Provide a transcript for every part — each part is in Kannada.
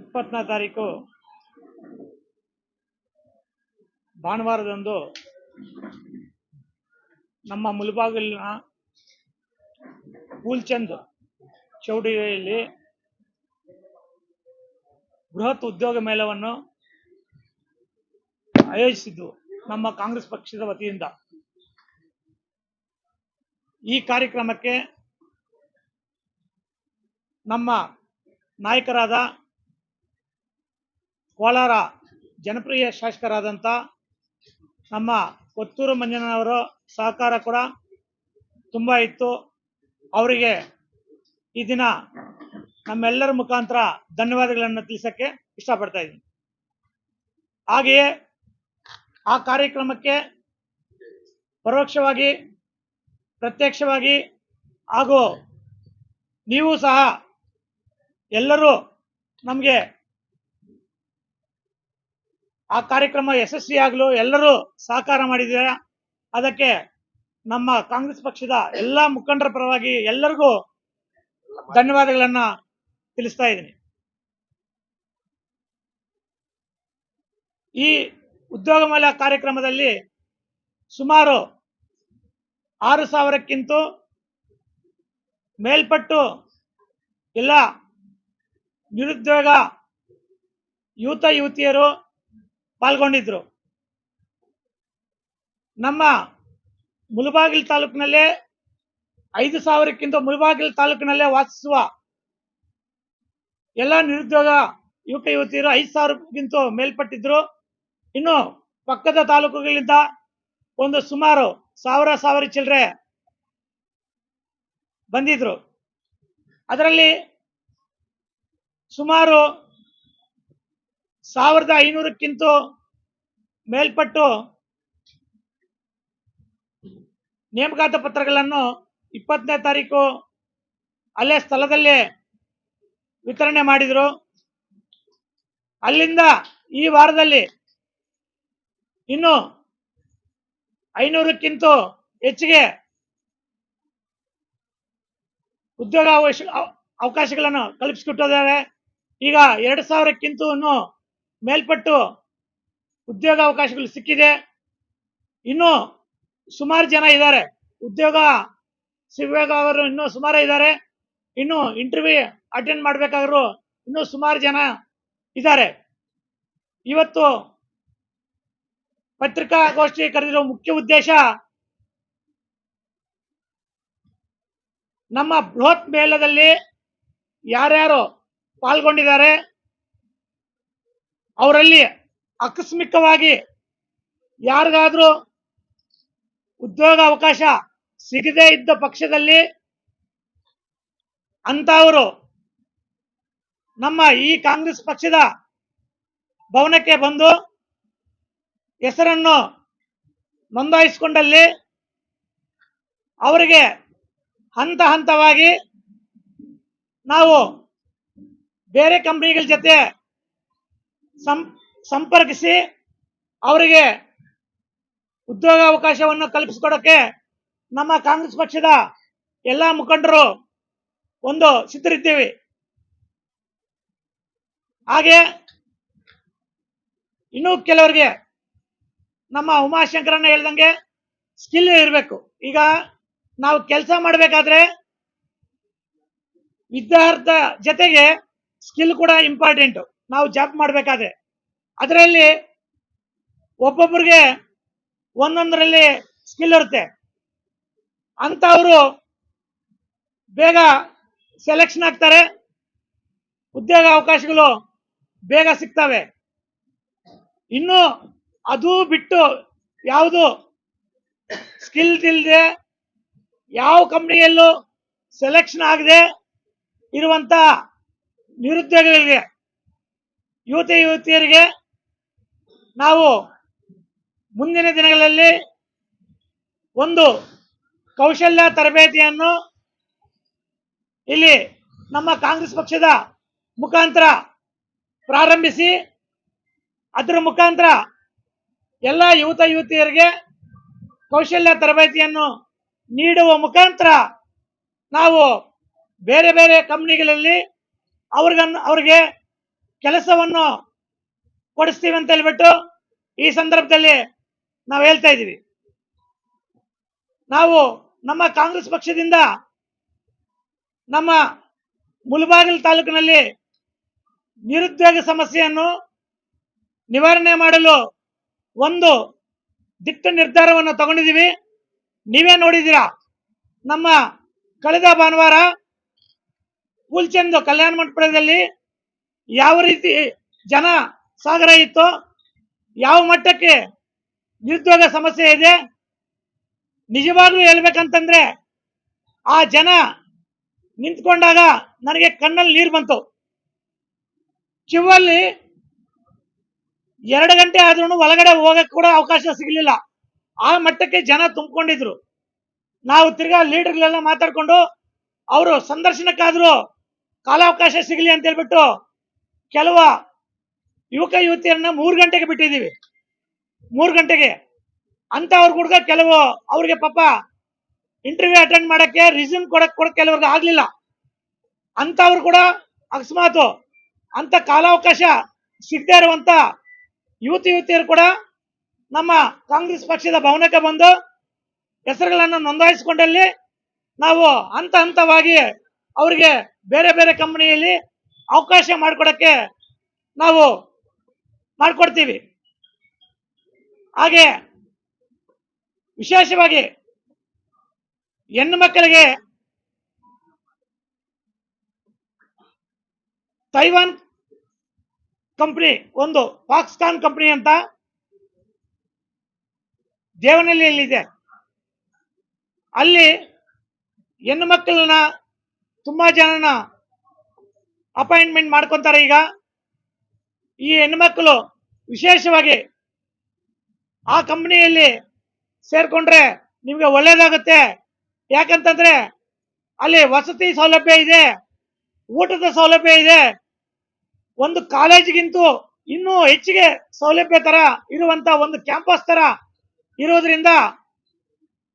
ಇಪ್ಪತ್ತನೇ ತಾರೀಕು ಭಾನುವಾರದಂದು ನಮ್ಮ ಮುಲ್ಬಾಗಿಲಿನ ಪೂಲ್ಚಂದ್ ಚೌಡಿಯಲ್ಲಿ ಬೃಹತ್ ಉದ್ಯೋಗ ಮೇಳವನ್ನು ಆಯೋಜಿಸಿದ್ದು ನಮ್ಮ ಕಾಂಗ್ರೆಸ್ ಪಕ್ಷದ ವತಿಯಿಂದ. ಈ ಕಾರ್ಯಕ್ರಮಕ್ಕೆ ನಮ್ಮ ನಾಯಕರಾದ ಕೋಲಾರ ಜನಪ್ರಿಯ ಶಾಸಕರಾದಂಥ ನಮ್ಮ ಕೊತ್ತೂರು ಮಂಜನವರು ಸಹಕಾರ ಕೂಡ ತುಂಬ ಇತ್ತು. ಅವರಿಗೆ ಈ ದಿನ ನಮ್ಮೆಲ್ಲರ ಮುಖಾಂತರ ಧನ್ಯವಾದಗಳನ್ನು ತಿಳಿಸಕ್ಕೆ ಇಷ್ಟಪಡ್ತಾ ಇದ್ದೀನಿ. ಹಾಗೆಯೇ ಆ ಕಾರ್ಯಕ್ರಮಕ್ಕೆ ಪರೋಕ್ಷವಾಗಿ, ಪ್ರತ್ಯಕ್ಷವಾಗಿ ಹಾಗೂ ನೀವು ಸಹ ಎಲ್ಲರೂ ನಮಗೆ ಆ ಕಾರ್ಯಕ್ರಮ ಯಶಸ್ವಿಯಾಗಲು ಎಲ್ಲರೂ ಸಹಕಾರ ಮಾಡಿದ್ದಾರೆ? ಅದಕ್ಕೆ ನಮ್ಮ ಕಾಂಗ್ರೆಸ್ ಪಕ್ಷದ ಎಲ್ಲಾ ಮುಖಂಡರ ಪರವಾಗಿ ಎಲ್ಲರಿಗೂ ಧನ್ಯವಾದಗಳನ್ನ ತಿಳಿಸ್ತಾ ಇದ್ದೀನಿ. ಈ ಉದ್ಯೋಗ ಮೇಳ ಕಾರ್ಯಕ್ರಮದಲ್ಲಿ ಸುಮಾರು ಆರು ಸಾವಿರಕ್ಕಿಂತ ಮೇಲ್ಪಟ್ಟು ಎಲ್ಲ ನಿರುದ್ಯೋಗ ಯುವತ, ಯುವತಿಯರು ಪಾಲ್ಗೊಂಡಿದ್ರು. ನಮ್ಮ ಮುಳಬಾಗಿಲು ತಾಲೂಕಿನಲ್ಲೇ ಐದು ಸಾವಿರಕ್ಕಿಂತ ಮುಳಬಾಗಿಲು ತಾಲೂಕಿನಲ್ಲೇ ವಾಸಿಸುವ ಎಲ್ಲ ನಿರುದ್ಯೋಗ ಯುವಕ ಯುವತಿಯರು ಐದು ಸಾವಿರಕ್ಕಿಂತ ಮೇಲ್ಪಟ್ಟಿದ್ರು. ಇನ್ನು ಪಕ್ಕದ ತಾಲೂಕುಗಳಿಂದ ಒಂದು ಸುಮಾರು ಸಾವಿರ ಸಾವಿರ ಚಿಲ್ಲರೆ ಬಂದಿದ್ರು. ಅದರಲ್ಲಿ ಸುಮಾರು ಸಾವಿರದ ಐನೂರಕ್ಕಿಂತ ಮೇಲ್ಪಟ್ಟು ನೇಮಕಾತ ಪತ್ರಗಳನ್ನು ಇಪ್ಪತ್ತನೇ ತಾರೀಕು ಅಲ್ಲೇ ಸ್ಥಳದಲ್ಲೇ ವಿತರಣೆ ಮಾಡಿದ್ರು. ಅಲ್ಲಿಂದ ಈ ವಾರದಲ್ಲಿ ಇನ್ನು ಐನೂರಕ್ಕಿಂತ ಹೆಚ್ಚಿಗೆ ಉದ್ಯೋಗ ಅವಕಾಶ ಅವಕಾಶಗಳನ್ನು ಕಲ್ಪಿಸಿಕೊಟ್ಟಿದ್ದಾರೆ. ಈಗ ಎರಡು ಸಾವಿರಕ್ಕಿಂತ ಮೇಲ್ಪಟ್ಟು ಉದ್ಯೋಗ ಅವಕಾಶಗಳು ಸಿಕ್ಕಿದೆ. ಇನ್ನು ಸುಮಾರು ಜನ ಇದ್ದಾರೆ. ಉದ್ಯೋಗ ಸಿಗಬೇಕಾದ್ರು ಇನ್ನೂ ಸುಮಾರು ಇದ್ದಾರೆ. ಇನ್ನು ಇಂಟರ್ವ್ಯೂ ಅಟೆಂಡ್ ಮಾಡ್ಬೇಕಾದ್ರು ಇನ್ನೂ ಸುಮಾರು ಜನ ಇದ್ದಾರೆ. ಇವತ್ತು ಪತ್ರಿಕಾಗೋಷ್ಠಿ ಕರೆದಿರೋ ಮುಖ್ಯ ಉದ್ದೇಶ ನಮ್ಮ ಬೃಹತ್ ಮೇಳದಲ್ಲಿ ಯಾರ್ಯಾರು ಪಾಲ್ಗೊಂಡಿದ್ದಾರೆ ಅವರಲ್ಲಿ ಆಕಸ್ಮಿಕವಾಗಿ ಯಾರಿಗಾದ್ರೂ ಉದ್ಯೋಗ ಅವಕಾಶ ಸಿಗದೇ ಇದ್ದ ಪಕ್ಷದಲ್ಲಿ ಅಂತವರು ನಮ್ಮ ಈ ಕಾಂಗ್ರೆಸ್ ಪಕ್ಷದ ಭವನಕ್ಕೆ ಬಂದು ಹೆಸರನ್ನು ನೋಂದಾಯಿಸಿಕೊಂಡಲ್ಲಿ ಅವರಿಗೆ ಹಂತ ಹಂತವಾಗಿ ನಾವು ಬೇರೆ ಕಂಪನಿಗಳ ಜೊತೆ ಸಂ, ಸಂಪರ್ಕಿಸಿ ಅವರಿಗೆ ಉದ್ಯೋಗಾವಕಾಶವನ್ನು ಕಲ್ಪಿಸಿಕೊಡೋಕ್ಕೆ ಕಲ್ಪಿಸಿಕೊಡೋಕೆ ನಮ್ಮ ಕಾಂಗ್ರೆಸ್ ಪಕ್ಷದ ಎಲ್ಲ ಮುಖಂಡರು ಒಂದು ಸಿದ್ಧರಿದ್ದೀವಿ. ಹಾಗೆ ಇನ್ನೂ ಕೆಲವರಿಗೆ ನಮ್ಮ ಉಮಾಶಂಕರನ್ನ ಹೇಳ್ದಂಗೆ ಸ್ಕಿಲ್ ಇರಬೇಕು. ಈಗ ನಾವು ಕೆಲಸ ಮಾಡಬೇಕಾದ್ರೆ ವಿದ್ಯಾರ್ಥ ಜೊತೆಗೆ ಸ್ಕಿಲ್ ಕೂಡ ಇಂಪಾರ್ಟೆಂಟ್. ನಾವು ಜಾಬ್ ಮಾಡಬೇಕಾದ್ರೆ. ಅದರಲ್ಲಿ ಒಬ್ಬೊಬ್ಬರಿಗೆ ಒಂದೊಂದರಲ್ಲಿ ಸ್ಕಿಲ್ ಇರುತ್ತೆ. ಅಂಥವರು ಬೇಗ ಸೆಲೆಕ್ಷನ್ ಆಗ್ತಾರೆ. ಉದ್ಯೋಗ ಅವಕಾಶಗಳು ಬೇಗ ಸಿಗ್ತವೆ. ಇನ್ನು ಅದು ಬಿಟ್ಟು ಯಾವುದು ಸ್ಕಿಲ್ ಇಲ್ಲದೆ ಯಾವ ಕಂಪ್ನಿಯಲ್ಲೂ ಸೆಲೆಕ್ಷನ್ ಆಗದೆ ಇರುವಂತ ನಿರುದ್ಯೋಗಿಗಳಿಗೆ ಯುವತಿ ಯುವತಿಯರಿಗೆ ನಾವು ಮುಂದಿನ ದಿನಗಳಲ್ಲಿ ಒಂದು ಕೌಶಲ್ಯ ತರಬೇತಿಯನ್ನು ಇಲ್ಲಿ ನಮ್ಮ ಕಾಂಗ್ರೆಸ್ ಪಕ್ಷದ ಮುಖಾಂತರ ಪ್ರಾರಂಭಿಸಿ, ಅದರ ಮುಖಾಂತರ ಎಲ್ಲ ಯುವತ ಯುವತಿಯರಿಗೆ ಕೌಶಲ್ಯ ತರಬೇತಿಯನ್ನು ನೀಡುವ ಮುಖಾಂತರ ನಾವು ಬೇರೆ ಬೇರೆ ಕಂಪ್ನಿಗಳಲ್ಲಿ ಅವ್ರಿಗನ್ನು ಅವ್ರಿಗೆ ಕೆಲಸವನ್ನು ಕೊಡಿಸ್ತೀವಿ ಅಂತ ಹೇಳ್ಬಿಟ್ಟು ಈ ಸಂದರ್ಭದಲ್ಲಿ ನಾವು ಹೇಳ್ತಾ ಇದ್ದೀವಿ. ನಾವು ನಮ್ಮ ಕಾಂಗ್ರೆಸ್ ಪಕ್ಷದಿಂದ ನಮ್ಮ ಮುಲ್ಬಾಗಿಲ್ ತಾಲೂಕಿನಲ್ಲಿ ನಿರುದ್ಯೋಗ ಸಮಸ್ಯೆಯನ್ನು ನಿವಾರಣೆ ಮಾಡಲು ಒಂದು ದಿಟ್ಟ ನಿರ್ಧಾರವನ್ನು ತಗೊಂಡಿದ್ದೀವಿ. ನೀವೇ ನೋಡಿದ್ದೀರಾ, ನಮ್ಮ ಕಳೆದ ಭಾನುವಾರ ಕೂಲ್ಚಂದು ಕಲ್ಯಾಣ ಮಂಟಪದಲ್ಲಿ ಯಾವ ರೀತಿ ಜನ ಸಾಗರ ಇತ್ತು, ಯಾವ ಮಟ್ಟಕ್ಕೆ ನಿರುದ್ಯೋಗ ಸಮಸ್ಯೆ ಇದೆ, ನಿಜವಾಗ್ಲೂ ಹೇಳ್ಬೇಕಂತಂದ್ರೆ ಆ ಜನ ನಿಂತ್ಕೊಂಡಾಗ ನನಗೆ ಕಣ್ಣಲ್ಲಿ ನೀರು ಬಂತು. ಕಿವಲ್ಲಿ ಎರಡು ಗಂಟೆ ಆದ್ರೂ ಒಳಗಡೆ ಹೋಗಕ್ಕೆ ಕೂಡ ಅವಕಾಶ ಸಿಗಲಿಲ್ಲ. ಆ ಮಟ್ಟಕ್ಕೆ ಜನ ತುಂಬಿಕೊಂಡಿದ್ರು. ನಾವು ತಿರ್ಗಾ ಲೀಡರ್ಗಳೆಲ್ಲ ಮಾತಾಡ್ಕೊಂಡು, ಅವರು ಸಂದರ್ಶನಕ್ಕಾದ್ರೂ ಕಾಲಾವಕಾಶ ಸಿಗಲಿ ಅಂತ ಹೇಳ್ಬಿಟ್ಟು ಕೆಲವು ಯುವಕ ಯುವತಿಯರನ್ನ ಮೂರು ಗಂಟೆಗೆ ಬಿಟ್ಟಿದ್ದೀವಿ. ಮೂರು ಗಂಟೆಗೆ. ಅಂತ ಅವ್ರ ಹುಡುಗ ಕೆಲವು ಅವ್ರಿಗೆ ಪಾಪ ಇಂಟರ್ವ್ಯೂ ಅಟೆಂಡ್ ಮಾಡಕ್ಕೆ ರಿಸ್ಯೂಮ್ ಕೊಡಕ್ ಕೊಡಕ್ ಕೆಲವ್ರಿಗೆ ಆಗ್ಲಿಲ್ಲ. ಅಂತವ್ರು ಕೂಡ ಅಕಸ್ಮಾತ್ ಅಂತ ಕಾಲಾವಕಾಶ ಸಿಗದೇ ಇರುವಂತ ಯುವತಿ ಯುವತಿಯರು ಕೂಡ ನಮ್ಮ ಕಾಂಗ್ರೆಸ್ ಪಕ್ಷದ ಭವನಕ್ಕೆ ಬಂದು ಹೆಸರುಗಳನ್ನು ನೋಂದಾಯಿಸಿಕೊಂಡಲ್ಲಿ ನಾವು ಹಂತ ಹಂತವಾಗಿ ಅವರಿಗೆ ಬೇರೆ ಬೇರೆ ಕಂಪನಿಯಲ್ಲಿ ಅವಕಾಶ ಮಾಡಿಕೊಡಕ್ಕೆ ನಾವು ಮಾಡಿಕೊಡ್ತೀವಿ. ಹಾಗೆ ವಿಶೇಷವಾಗಿ ಹೆಣ್ಣು ಮಕ್ಕಳಿಗೆ ತೈವಾನ್ ಕಂಪನಿ ಒಂದು, ಪಾಕಿಸ್ತಾನ್ ಕಂಪನಿ ಅಂತ ದೇವನಹಳ್ಳಿಯಲ್ಲಿದೆ. ಅಲ್ಲಿ ಹೆಣ್ಣು ಮಕ್ಕಳನ್ನ ತುಂಬಾ ಜನನ ಅಪಾಯಿಂಟ್ಮೆಂಟ್ ಮಾಡ್ಕೊಂತಾರೆ ಈಗ. ಈ ಹೆಣ್ಮಕ್ಳು ವಿಶೇಷವಾಗಿ ಆ ಕಂಪನಿಯಲ್ಲಿ ಸೇರ್ಕೊಂಡ್ರೆ ನಿಮ್ಗೆ ಒಳ್ಳೇದಾಗುತ್ತೆ. ಯಾಕಂತಂದ್ರೆ ಅಲ್ಲಿ ವಸತಿ ಸೌಲಭ್ಯ ಇದೆ, ಊಟದ ಸೌಲಭ್ಯ ಇದೆ. ಒಂದು ಕಾಲೇಜ್ಗಿಂತೂ ಇನ್ನೂ ಹೆಚ್ಚಿಗೆ ಸೌಲಭ್ಯ ತರ ಇರುವಂತ ಒಂದು ಕ್ಯಾಂಪಸ್ ತರ ಇರೋದ್ರಿಂದ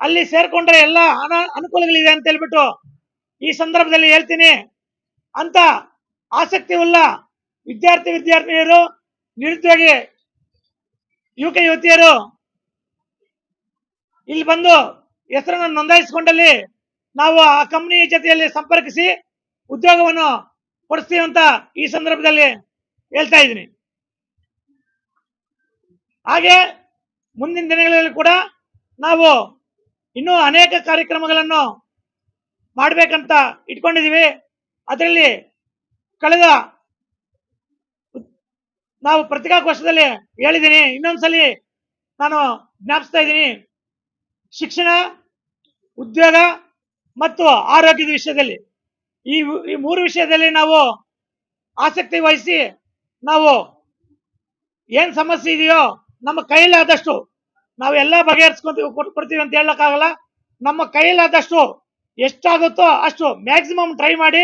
ಅಲ್ಲಿ ಸೇರ್ಕೊಂಡ್ರೆ ಎಲ್ಲ ಅನಾ ಅನುಕೂಲಗಳಿದೆ ಅಂತ ಹೇಳ್ಬಿಟ್ಟು ಈ ಸಂದರ್ಭದಲ್ಲಿ ಹೇಳ್ತೀನಿ. ಅಂತ ಆಸಕ್ತಿ ಉಳ್ಳ ವಿದ್ಯಾರ್ಥಿ ವಿದ್ಯಾರ್ಥಿನಿಯರು ನಿರುದ್ಯೋಗಿ ಯುವಕ ಯುವತಿಯರು ಇಲ್ಲಿ ಬಂದು ಹೆಸರನ್ನು ನೋಂದಾಯಿಸಿಕೊಂಡಲ್ಲಿ ನಾವು ಆ ಕಂಪನಿ ಜೊತೆಯಲ್ಲಿ ಸಂಪರ್ಕಿಸಿ ಉದ್ಯೋಗವನ್ನು ಕೊಡಿಸ್ತೀವಿ ಅಂತ ಈ ಸಂದರ್ಭದಲ್ಲಿ ಹೇಳ್ತಾ ಇದ್ದೀನಿ. ಹಾಗೆ ಮುಂದಿನ ದಿನಗಳಲ್ಲಿ ಕೂಡ ನಾವು ಇನ್ನೂ ಅನೇಕ ಕಾರ್ಯಕ್ರಮಗಳನ್ನು ಮಾಡಬೇಕಂತ ಇಟ್ಕೊಂಡಿದ್ದೀವಿ. ಅದರಲ್ಲಿ ಕಳೆದ ನಾವು ಪತ್ರಿಕಾಗೋಷ್ಠದಲ್ಲಿ ಹೇಳಿದ್ದೀನಿ, ಇನ್ನೊಂದ್ಸಲಿ ನಾನು ಜ್ಞಾಪಿಸ್ತಾ ಇದ್ದೀನಿ. ಶಿಕ್ಷಣ, ಉದ್ಯೋಗ ಮತ್ತು ಆರೋಗ್ಯದ ವಿಷಯದಲ್ಲಿ. ಈ ಈ ಮೂರು ವಿಷಯದಲ್ಲಿ ನಾವು ಆಸಕ್ತಿ ವಹಿಸಿ ನಾವು ಏನ್ ಸಮಸ್ಯೆ ಇದೆಯೋ ನಮ್ಮ ಕೈಲಾದಷ್ಟು ಎಲ್ಲ ಬಗೆಹರಿಸ್ಕೊಂತೀವಿ ಕೊಡ್ತೀವಿ ಅಂತ ಹೇಳಕ್ಕಾಗಲ್ಲ. ನಮ್ಮ ಕೈಲಾದಷ್ಟು ಎಷ್ಟಾಗುತ್ತೋ ಅಷ್ಟು ಮ್ಯಾಕ್ಸಿಮಮ್ ಟ್ರೈ ಮಾಡಿ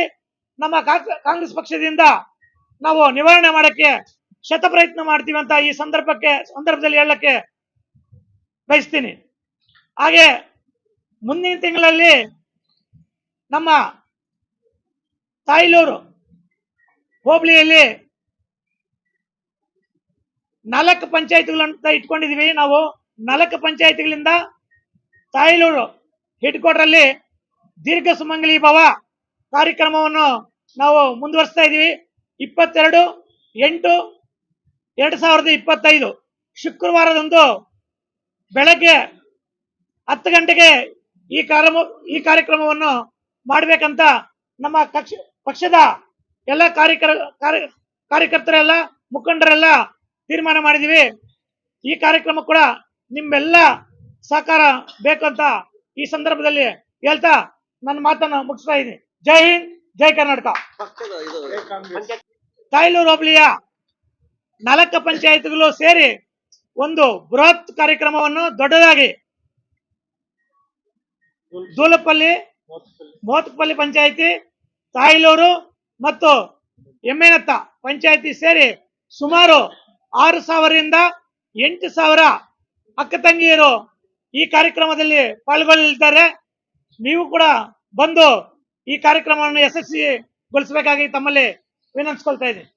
ನಮ್ಮ ಕಾಂಗ್- ಕಾಂಗ್ರೆಸ್ ಪಕ್ಷದಿಂದ ನಾವು ನಿವಾರಣೆ ಮಾಡಕ್ಕೆ ಶತಪ್ರಯತ್ನ ಮಾಡ್ತೀವಿ ಅಂತ ಈ ಸಂದರ್ಭಕ್ಕೆ, ಸಂದರ್ಭದಲ್ಲಿ ಹೇಳಕ್ಕೆ ಬಯಸ್ತೀನಿ. ಹಾಗೆ ಮುಂದಿನ ತಿಂಗಳಲ್ಲಿ ನಮ್ಮ ತಾಯ್ಲೂರು ಹೋಬಳಿಯಲ್ಲಿ ನಾಲ್ಕು ಪಂಚಾಯತ್ಗಳಂತ ಇಟ್ಕೊಂಡಿದೀವಿ ನಾವು ನಾಲ್ಕು ಪಂಚಾಯತ್ಗಳಿಂದ ತಾಯ್ಲೂರು ಹೆಡ್ ದೀರ್ಘ ಸುಮಂಗಲಿ ಭವ ಕಾರ್ಯಕ್ರಮವನ್ನು ನಾವು ಮುಂದುವರಿಸ್ತಾ ಇದ್ದೀವಿ. ಇಪ್ಪತ್ತೆರಡು, ಎಂಟು, ಎರಡು ಸಾವಿರದ ಇಪ್ಪತ್ತೈದು. ಶುಕ್ರವಾರದಂದು ಬೆಳಗ್ಗೆ ಹತ್ತು ಗಂಟೆಗೆ ಈ ಕಾರ್ಯ ಈ ಕಾರ್ಯಕ್ರಮವನ್ನು ಮಾಡಬೇಕಂತ ನಮ್ಮ ಕಕ್ಷ, ಪಕ್ಷದ ಎಲ್ಲ ಕಾರ್ಯಕರ, ಕಾರ್ಯ, ಕಾರ್ಯಕರ್ತರೆಲ್ಲ, ಮುಖಂಡರೆಲ್ಲ ತೀರ್ಮಾನ ಮಾಡಿದೀವಿ ಈ ಕಾರ್ಯಕ್ರಮ ಕೂಡ ನಿಮ್ಮೆಲ್ಲ ಸಹಕಾರ ಬೇಕು ಅಂತ ಈ ಸಂದರ್ಭದಲ್ಲಿ ಹೇಳ್ತಾ ನನ್ನ ಮಾತನ್ನು ಮುಗಿಸ್ತಾ ಇದ್ದೀನಿ. ಜೈ ಹಿಂದ್, ಜೈ ಕರ್ನಾಟಕ. ತಾಯ್ಲೂರು ಹೋಬಳಿಯ ನಾಲ್ಕು ಪಂಚಾಯತ್ಗಳು ಸೇರಿ ಒಂದು ಬೃಹತ್ ಕಾರ್ಯಕ್ರಮವನ್ನು ದೊಡ್ಡದಾಗಿ ದೂಲಪಲ್ಲಿ, ಮೋತಪಲ್ಲಿ ಪಂಚಾಯತಿ, ತಾಯ್ಲೂರು ಮತ್ತು ಎಮ್ಮೆನತ್ತ ಪಂಚಾಯತಿ ಸೇರಿ ಸುಮಾರು ಆರು ಸಾವಿರದಿಂದ ಎಂಟು ಸಾವಿರ ಅಕ್ಕ ತಂಗಿಯರು ಈ ಕಾರ್ಯಕ್ರಮದಲ್ಲಿ ಪಾಲ್ಗೊಳ್ಳಲಿದ್ದಾರೆ. ನೀವು ಕೂಡ ಬಂದು ಈ ಕಾರ್ಯಕ್ರಮವನ್ನು ಯಶಸ್ವಿಗೊಳಿಸಬೇಕಾಗಿ ತಮ್ಮಲ್ಲಿ ವಿನಂತಿಸ್ಕೊಳ್ತಾ ಇದ್ದೀನಿ.